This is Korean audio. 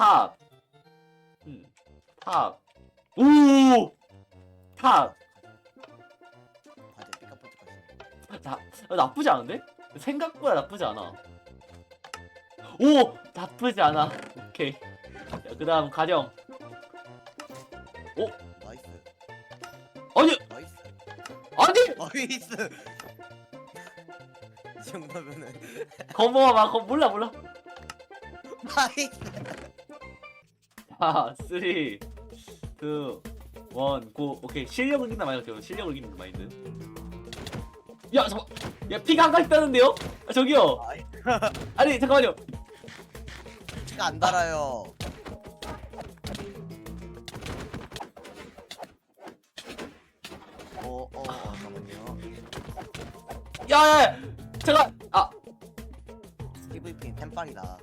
탑. 음, 탑. 오! 탑. 삐까뻔쩍 나, 어, 나쁘지 않은데? 생각보다 나쁘지 않아. 오! 나쁘지 않아. 오케이. 그 다음, 가정. 나이스 아니! 나이스 아니! 나이스 이 정도면은 겁먹어봐. 겁, 몰라, 몰라. 나이스 자, 3, 2, 1, 고. 오케이. 실력을 이긴다 마인드. 실력을 이기는 마인드. 야, 잠깐. 야, 피가 한가 있다는데요? 아, 저기요. 아니, 잠깐만요. 피가 안 달아요 어, 어, 어, 잠깐만요. 야, 야, 야. 잠깐. 아, PVP 템빨이다.